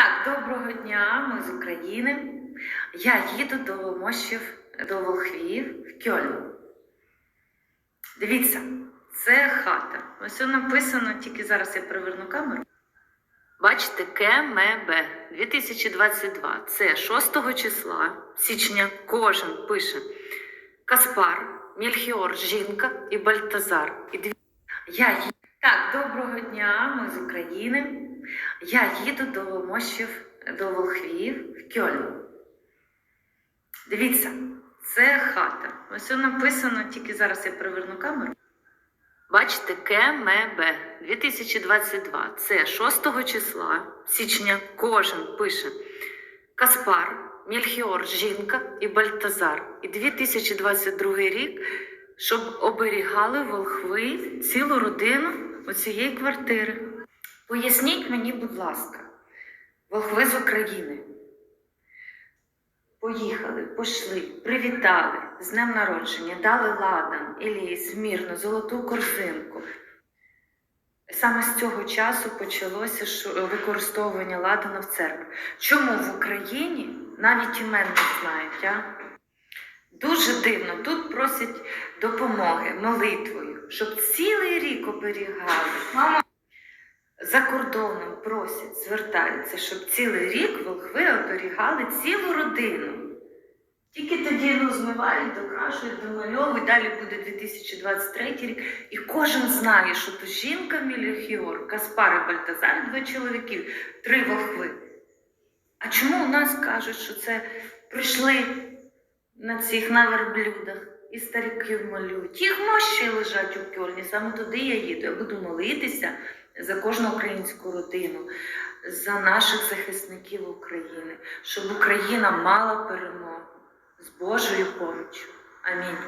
Так, доброго дня, ми з України. Я їду до Мощів, до Волхвів в Кьольн. Дивіться, це хата. Ось написано, тільки зараз я приверну камеру. Бачите, КМБ 2022. Це 6 числа січня кожен пише Каспар, Мільхіор, жінка і Бальтазар. І дві... Я. Так, доброго дня, ми з України. Я їду до Мощів, до Волхвів в Кьольн. Дивіться, це хата. Ось написано, тільки зараз я приверну камеру. Бачите, КМБ 2022. Це 6 числа січня кожен пише Каспар, Мільхіор, жінка і Бальтазар. І 2022 рік, щоб оберігали волхви цілу родину оцієї квартири. Поясніть мені, будь ласка, волхви з України. Поїхали, пішли, привітали з днем народження, дали ладан, еліс, мірну, золоту корзинку. Саме з цього часу почалося використовування ладана в церкві. Чому в Україні навіть імен не знають? А? Дуже дивно, тут просять допомоги молитвою, щоб цілий рік оберігали. За кордоном просять, звертаються, щоб цілий рік волхви оберігали цілу родину. Тільки тоді ну, змивають, докрашують, домальовують, далі буде 2023 рік. І кожен знає, що то жінка Міліхіор, Каспар і Бальтазар, два чоловіків, три волхви. А чому у нас кажуть, що це прийшли на цих на верблюдах і стариків малюють? Їх мощі лежать у Кьольні, саме туди я їду. Я буду молитися за кожну українську родину, за наших захисників України, щоб Україна мала перемогу з Божою поруч. Амінь.